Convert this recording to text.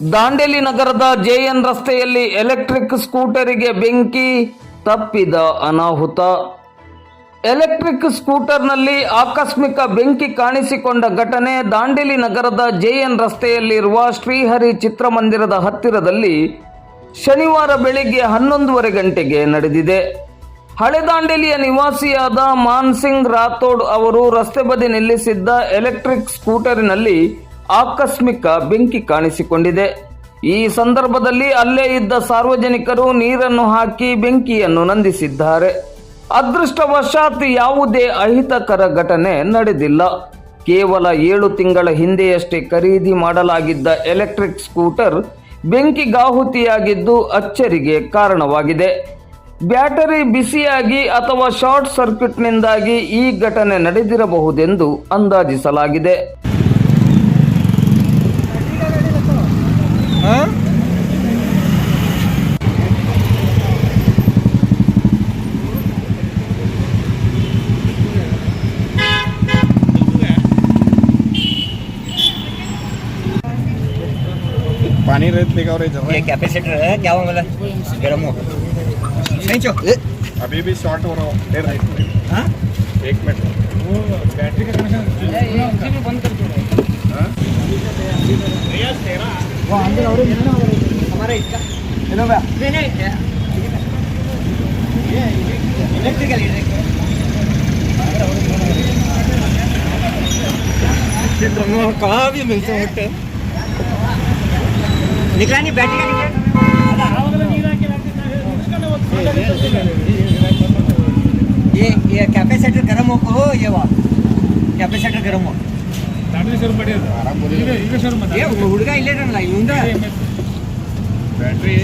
ದಾಂಡೇಲಿ ನಗರದ ಜೆಎನ್ ರಸ್ತೆಯಲ್ಲಿ ಎಲೆಕ್ಟ್ರಿಕ್ ಸ್ಕೂಟರಿಗೆ ಬೆಂಕಿ ತಪ್ಪಿದ ಅನಾಹುತ. ಎಲೆಕ್ಟ್ರಿಕ್ ಸ್ಕೂಟರ್ನಲ್ಲಿ ಆಕಸ್ಮಿಕ ಬೆಂಕಿ ಕಾಣಿಸಿಕೊಂಡ ಘಟನೆ ದಾಂಡೇಲಿ ನಗರದ ಜೆಎನ್ ರಸ್ತೆಯಲ್ಲಿರುವ ಶ್ರೀಹರಿ ಚಿತ್ರಮಂದಿರದ ಹತ್ತಿರದಲ್ಲಿ ಶನಿವಾರ ಬೆಳಿಗ್ಗೆ ಹನ್ನೊಂದುವರೆ ಗಂಟೆಗೆ ನಡೆದಿದೆ. ಹಳೆ ದಾಂಡೇಲಿಯ ನಿವಾಸಿಯಾದ ಮಾನ್ಸಿಂಗ್ ರಾಥೋಡ್ ಅವರು ರಸ್ತೆ ಬದಿ ನಿಲ್ಲಿಸಿದ್ದ ಎಲೆಕ್ಟ್ರಿಕ್ ಸ್ಕೂಟರಿನಲ್ಲಿ ಆಕಸ್ಮಿಕ ಬೆಂಕಿ ಕಾಣಿಸಿಕೊಂಡಿದೆ. ಈ ಸಂದರ್ಭದಲ್ಲಿ ಅಲ್ಲೇ ಇದ್ದ ಸಾರ್ವಜನಿಕರು ನೀರನ್ನು ಹಾಕಿ ಬೆಂಕಿಯನ್ನು ನಂದಿಸಿದ್ದಾರೆ. ಅದೃಷ್ಟವಶಾತ್ ಯಾವುದೇ ಅಹಿತಕರ ಘಟನೆ ನಡೆದಿಲ್ಲ. ಕೇವಲ ಏಳು ತಿಂಗಳ ಹಿಂದೆಯಷ್ಟೇ ಖರೀದಿ ಮಾಡಲಾಗಿದ್ದ ಎಲೆಕ್ಟ್ರಿಕ್ ಸ್ಕೂಟರ್ ಬೆಂಕಿಗಾಹುತಿಯಾಗಿದ್ದು ಅಚ್ಚರಿಗೆ ಕಾರಣವಾಗಿದೆ. ಬ್ಯಾಟರಿ ಬಿಸಿಯಾಗಿ ಅಥವಾ ಶಾರ್ಟ್ ಸರ್ಕ್ಯೂಟ್ನಿಂದಾಗಿ ಈ ಘಟನೆ ನಡೆದಿರಬಹುದೆಂದು ಅಂದಾಜಿಸಲಾಗಿದೆ. पानी रेत लेगा और ये कैपेसिटर है। क्या हुआ वाला गर्म हो नहीं चो। अभी भी शॉर्ट हो रहा हूँ राइट हाँ? एक मिनट। वो बैटरी का हमारा इसका नहीं नहीं इलेक्ट्रिकल कहाँ भी मिलते हैं निकला नहीं बैटरी का ये ये कैपेसिटर गर्म हो ये वा कैपेसिटर गर्म हो। ಹುಡುಗ ಇಲ್ಲೇ ಬ್ಯಾಟ್ರಿ